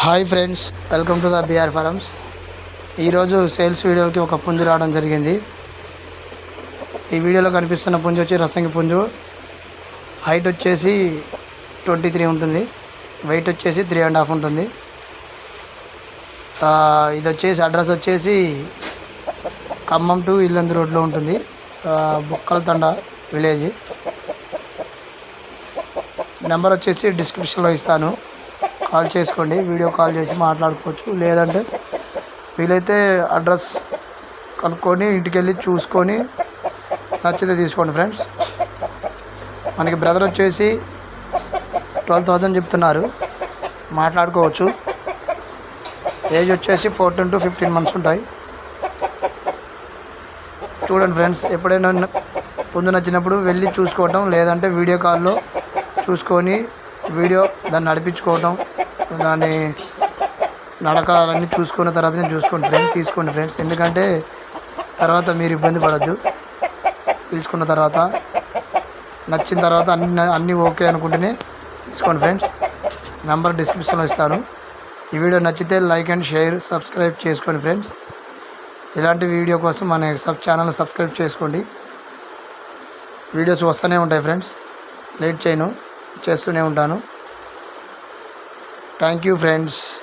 Hi friends welcome to the BR farms. ఈరోజు sales వీడియోకి ఒక పుంజు రావడం జరిగింది. ఈ వీడియోలో కనిపిస్తున్న పుంజు వచ్చి రసంగి పుంజు. హైట్ వచ్చేసి ట్వంటీ త్రీ ఉంటుంది. వెయిట్ వచ్చేసి త్రీ అండ్ హాఫ్ ఉంటుంది. ఇది వచ్చేసి అడ్రస్ వచ్చేసి ఖమ్మం టు ఇల్లందు రోడ్లో ఉంటుంది. ఆ, బుక్కల తండ విలేజ్. నెంబర్ వచ్చేసి డిస్క్రిప్షన్లో ఇస్తాను. కాల్ చేసుకోండి వీడియో కాల్ చేసి మాట్లాడుకోవచ్చు. లేదంటే వీలైతే అడ్రస్ కనుక్కొని ఇంటికి వెళ్ళి చూసుకొని నచ్చితే తీసుకోండి ఫ్రెండ్స్. మనకి బ్రదర్ వచ్చేసి ట్వెల్వ్ థౌజండ్ చెప్తున్నారు. మాట్లాడుకోవచ్చు. ఏజ్ వచ్చేసి ఫోర్టీన్ టు ఫిఫ్టీన్ మంత్స్ ఉంటాయి. చూడండి ఫ్రెండ్స్ ఎప్పుడైనా ముందు నచ్చినప్పుడు వెళ్ళి చూసుకోవటం లేదంటే వీడియో కాల్లో చూసుకొని వీడియో దాన్ని నడిపించుకోవటం. దాన్ని నడకాలన్నీ చూసుకున్న తర్వాతనే చూసుకోండి ఫ్రెండ్స్ తీసుకోండి ఫ్రెండ్స్. ఎందుకంటే తర్వాత మీరు ఇబ్బంది పడద్దు. తీసుకున్న తర్వాత నచ్చిన తర్వాత అన్ని అన్నీ ఓకే అనుకుంటేనే తీసుకోండి ఫ్రెండ్స్. నెంబర్ డిస్క్రిప్షన్లో ఇస్తాను. ఈ వీడియో నచ్చితే లైక్ అండ్ షేర్ సబ్స్క్రైబ్ చేసుకోండి ఫ్రెండ్స్. ఇలాంటి వీడియో కోసం మన సబ్ ఛానల్ సబ్స్క్రైబ్ చేసుకోండి. వీడియోస్ వస్తూనే ఉంటాయి ఫ్రెండ్స్. లేట్ చేయను చేస్తూనే ఉంటాను. Thank you, friends.